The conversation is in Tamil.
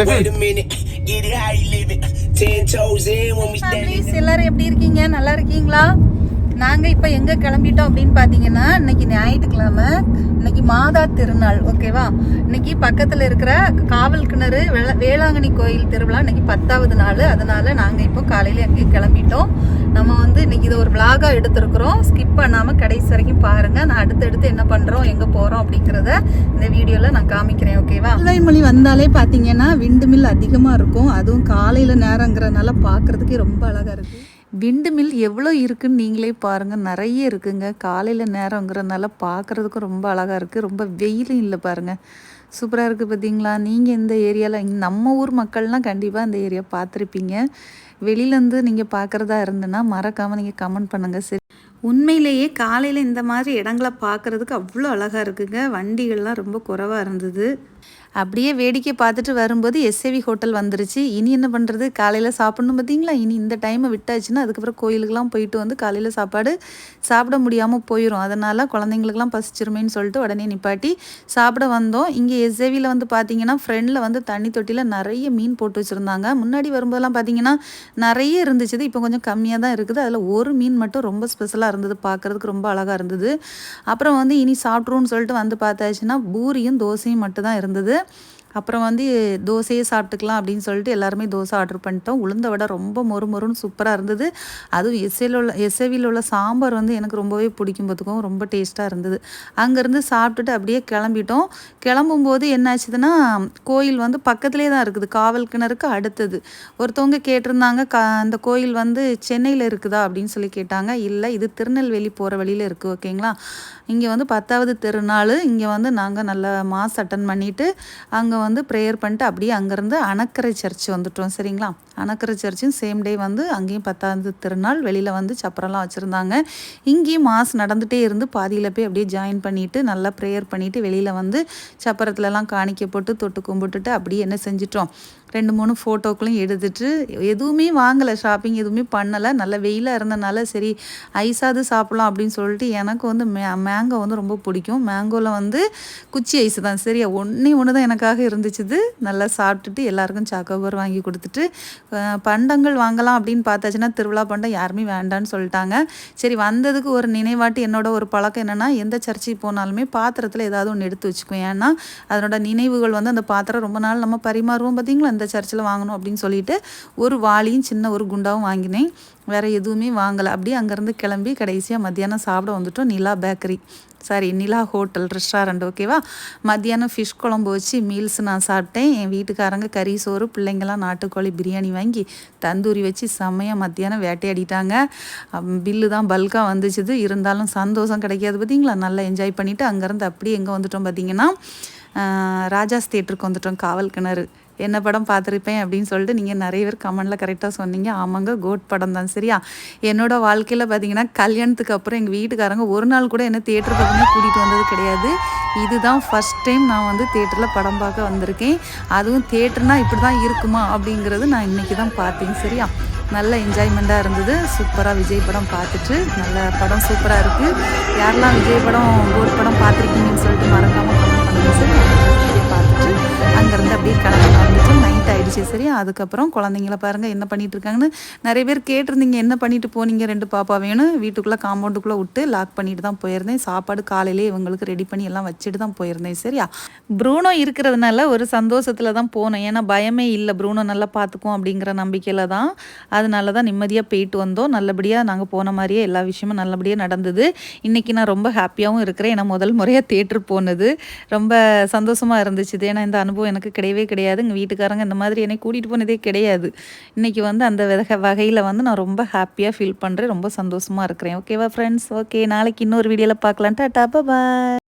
செஃபி Wait a minute, get it how you live it. Ten toes in when we standing. Families எல்லாரும் எப்படி இருக்கீங்க நல்லா இருக்கீங்களா நாங்கள் இப்போ எங்கே கிளம்பிட்டோம் அப்படின்னு பார்த்தீங்கன்னா இன்னைக்கு ஞாயிற்றுக்கிழமை இன்னைக்கு மாதா திருநாள் ஓகேவா? இன்னைக்கு பக்கத்தில் இருக்கிற காவல் கிணறு வேளாங்கண்ணி கோயில் திருவிழா இன்னைக்கு பத்தாவது நாள். அதனால நாங்கள் இப்போ காலையில் எங்கேயும் கிளம்பிட்டோம். நம்ம வந்து இன்னைக்கு இதை ஒரு விளாகாக எடுத்திருக்கிறோம். ஸ்கிப் பண்ணாமல் கடைசி வரைக்கும் பாருங்கள் நான் அடுத்தடுத்து என்ன பண்ணுறோம் எங்கே போகிறோம் அப்படிங்கிறத இந்த வீடியோவில் நான் காமிக்கிறேன் ஓகேவா? மொழி வந்தாலே பார்த்தீங்கன்னா விண்டு மில் அதிகமாக இருக்கும். அதுவும் காலையில் நேரங்கிறனால பார்க்குறதுக்கே ரொம்ப அழகாக இருக்குது விண்டு மில் எவ்வளோ இருக்குன்னு நீங்களே பாருங்கள் நிறைய இருக்குங்க. காலையில் நேரங்கிறதுனால பார்க்குறதுக்கும் ரொம்ப அழகாக இருக்குது ரொம்ப வெயிலும் இல்லை பாருங்கள் சூப்பராக இருக்குது பார்த்தீங்களா? நீங்கள் இந்த ஏரியாவில் நம்ம ஊர் மக்கள்லாம் கண்டிப்பாக இந்த ஏரியா பார்த்துருப்பீங்க. வெளியிலேருந்து நீங்கள் பார்க்குறதா இருந்ததுன்னா மறக்காமல் நீங்கள் கமெண்ட் பண்ணுங்கள் சரி. உண்மையிலேயே காலையில் இந்த மாதிரி இடங்களை பார்க்குறதுக்கு அவ்வளோ அழகாக இருக்குங்க. வண்டிகள்லாம் ரொம்ப குறைவாக இருந்தது. அப்படியே வேடிக்கை பார்த்துட்டு வரும்போது எஸ்ஏவி ஹோட்டல் வந்துருச்சு. இனி என்ன பண்ணுறது காலையில் சாப்பிட்ணும் பார்த்தீங்களா? இனி இந்த டைமை விட்டாச்சுன்னா அதுக்கப்புறம் கோயிலுக்கெலாம் போயிட்டு வந்து காலையில் சாப்பாடு சாப்பிட முடியாமல் போயிடும் அதனால் குழந்தைங்களுக்குலாம் பசிச்சிருமேன்னு சொல்லிட்டு உடனே நிப்பாட்டி சாப்பிட வந்தோம். இங்கே எஸ்ஏவியில் வந்து பார்த்தீங்கன்னா ஃப்ரெண்டில் வந்து தண்ணி தொட்டியில் நிறைய மீன் போட்டு வச்சுருந்தாங்க. முன்னாடி வரும்போதெல்லாம் பார்த்தீங்கன்னா நிறைய இருந்துச்சு இப்போ கொஞ்சம் கம்மியாக தான் இருக்குது. அதில் ஒரு மீன் மட்டும் ரொம்ப ஸ்பெஷலாக இருந்தது. பார்க்குறதுக்கு ரொம்ப அழகாக இருந்தது. அப்புறம் வந்து இனி சாப்பிட்ருன்னு சொல்லிட்டு வந்து பார்த்தாச்சுன்னா பூரியும் தோசையும் மட்டும் தான் இருந்தது. ഉണ്ടാക്കുന്നത് அப்புறம் வந்து தோசையே சாப்பிட்டுக்கலாம் அப்படின்னு சொல்லிட்டு எல்லாருமே தோசை ஆர்டர் பண்ணிட்டோம். உளுந்த வடை ரொம்ப மொறு மொறுன்னு சூப்பராக இருந்தது. அதுவும் எஸ்ஏவில் உள்ள எஸ்ஏவியில் உள்ள சாம்பார் வந்து எனக்கு ரொம்பவே பிடிக்கும் பார்த்துக்கும் ரொம்ப டேஸ்ட்டாக இருந்தது. அங்கேருந்து சாப்பிட்டுட்டு அப்படியே கிளம்பிட்டோம். கிளம்பும்போது என்ன ஆச்சுதுன்னா கோயில் வந்து பக்கத்துலேயே தான் இருக்குது. காவல் கிணறுக்கு அடுத்தது. ஒருத்தவங்க கேட்டிருந்தாங்க க அந்த கோயில் வந்து சென்னையில் இருக்குதா? அப்படின்னு சொல்லி கேட்டாங்க. இல்லை இது திருநெல்வேலி போகிற வழியில் இருக்குது ஓகேங்களா? இங்கே வந்து பத்தாவது திருநாள். இங்கே வந்து நாங்கள் நல்ல மாஸ் அட்டன் பண்ணிவிட்டு அங்கே வந்து ப்ரேயர் பண்ணிட்டு அப்படியே அங்கேருந்து அணக்கரை சர்ச் வந்துட்டோம் சரிங்களா? அணக்கரை சர்ச்சும் சேம் டே வந்து அங்கேயும் பத்தாவது திருநாள் வெளியில் வந்து சப்பரம்லாம் வச்சுருந்தாங்க. இங்கேயும் மாஸ் நடந்துகிட்டே இருந்து பாதியில் போய் அப்படியே ஜாயின் பண்ணிவிட்டு நல்லா ப்ரேயர் பண்ணிவிட்டு வெளியில் வந்து சப்பரத்துலலாம் காணிக்க போட்டு தொட்டு கும்பிட்டுட்டு அப்படியே என்ன செஞ்சிட்டோம்? ரெண்டு மூணு ஃபோட்டோக்களும் எடுத்துட்டு எதுவுமே வாங்கலை ஷாப்பிங் எதுவுமே பண்ணலை. நல்ல வெயிலாக இருந்தனால சரி ஐஸாவது சாப்பிட்லாம் அப்படின்னு சொல்லிட்டு எனக்கு வந்து மே மேங்கோ வந்து ரொம்ப பிடிக்கும். மேங்கோவில் வந்து குச்சி ஐஸ் தான். சரியா ஒன்றே ஒன்று தான் எனக்காக இருந்துச்சுது. நல்லா சாப்பிட்டுட்டு எல்லாருக்கும் சாக்கோபர் வாங்கி கொடுத்துட்டு பண்டங்கள் வாங்கலாம் அப்படின்னு பார்த்தாச்சுன்னா திருவிழா பண்டம் யாருமே வேண்டான்னு சொல்லிட்டாங்க. சரி வந்ததுக்கு ஒரு நினைவாட்டி என்னோட ஒரு பழக்கம் என்னென்னா எந்த சர்ச்சுக்கு போனாலுமே பாத்திரத்தில் ஏதாவது ஒன்று எடுத்து வச்சுக்குவேன். ஏன்னா அதனோட நினைவுகள் வந்து அந்த பாத்திரம் ரொம்ப நாள் நம்ம பரிமாறுவோம். பார்த்தீங்களா இந்த சர்ச்சில் வாங்கணும் அப்படின்னு சொல்லிட்டு ஒரு வாளியும் சின்ன ஒரு குண்டாவும் வாங்கினேன். வேறு எதுவுமே வாங்கலை. அப்படியே அங்கேருந்து கிளம்பி கடைசியாக மத்தியானம் சாப்பிட வந்துட்டோம். Nila bakery. Sorry Nila hotel restaurant ஓகேவா மத்தியானம் ஃபிஷ் குழம்பு வச்சு மீல்ஸ் நான் சாப்பிட்டேன். என் வீட்டுக்காரங்க கறி சோறு பிள்ளைங்கள்லாம் நாட்டுக்கோழி பிரியாணி வாங்கி தந்தூரி வச்சு செம்மையாக மத்தியானம் வேட்டையாடிட்டாங்க. பில்லு தான் பல்காக வந்துச்சுது. இருந்தாலும் சந்தோஷம் கிடைக்காது பார்த்தீங்களா நல்லா என்ஜாய் பண்ணிவிட்டு அங்கேருந்து அப்படியே எங்கே வந்துட்டோம் பார்த்தீங்கன்னா ராஜாஸ் தேட்டருக்கு வந்துட்டோம் காவல் கிணறு. என்ன படம் பார்த்துருப்பேன் அப்படின்னு சொல்லிட்டு நீங்கள் நிறைய பேர் கமெண்டில் கரெக்டாக சொன்னீங்க. ஆமாங்க கோட் படம் தான். சரியா? என்னோட வாழ்க்கையில் பார்த்தீங்கன்னா கல்யாணத்துக்கு அப்புறம் எங்கள் வீட்டுக்காரங்க ஒரு நாள் கூட என்ன தேட்டர் பக்கமே கூட்டிகிட்டு வந்தது கிடையாது. இதுதான் ஃபஸ்ட் டைம் நான் வந்து தேட்டரில் படம் பார்க்க வந்திருக்கேன். அதுவும் தேட்டர்னா இப்படி தான் இருக்குமா அப்படிங்கிறது நான் இன்றைக்கி தான் பார்த்தேன். சரியா? நல்ல என்ஜாய்மெண்ட்டாக இருந்தது. சூப்பராக விஜய் படம் பார்த்துட்டு நல்ல படம் சூப்பராக இருக்குது யாரெல்லாம் விஜய் படம் கோட் படம் பார்த்துருக்கீங்கன்னு சொல்லிட்டு மறக்காமல் கமெண்ட் பண்ணுங்கள் சரி ஆயிடுச்சு சரி. அதுக்கப்புறம் குழந்தைங்கள பாருங்கள் என்ன பண்ணிட்டு இருக்காங்கன்னு நிறைய பேர் கேட்டிருந்தீங்க என்ன பண்ணிட்டு போனீங்க ரெண்டு பாப்பா வேணும் வீட்டுக்குள்ளே காம்பவுண்டுக்குள்ளே விட்டு லாக் பண்ணிட்டு தான் போயிருந்தேன். சாப்பாடு காலையிலே இவங்களுக்கு ரெடி பண்ணி எல்லாம் வச்சுட்டு தான் போயிருந்தேன் சரியா? ப்ரூனோ இருக்கிறதுனால ஒரு சந்தோஷத்தில் தான் போனோம் ஏன்னா பயமே இல்லை. ப்ரூனோ நல்லா பார்த்துக்கும் அப்படிங்கிற நம்பிக்கையில் தான். அதனால தான் நிம்மதியாக போயிட்டு வந்தோம். நல்லபடியாக நாங்கள் போன மாதிரியே எல்லா விஷயமும் நல்லபடியாக நடந்தது. இன்றைக்கி நான் ரொம்ப ஹாப்பியாகவும் இருக்கிறேன். ஏன்னா முதல் முறையாக தேட்டர் போனது. ரொம்ப சந்தோஷமாக இருந்துச்சு. ஏன்னா இந்த அனுபவம் எனக்கு கிடையவே கிடையாது. எங்கள் வீட்டுக்காரங்க இந்த மாதிரி என்னை கூட்டிகிட்டு போனதே கிடையாது. இன்றைக்கி வந்து அந்த வித வகையில் வந்து நான் ரொம்ப ஹாப்பியாக ஃபீல் பண்ணுறேன் ரொம்ப சந்தோஷமாக இருக்கிறேன். ஓகேவா ஃப்ரெண்ட்ஸ் ஓகே நாளைக்கு இன்னொரு வீடியோவில் பார்க்கலாம். டாட்டா பாய்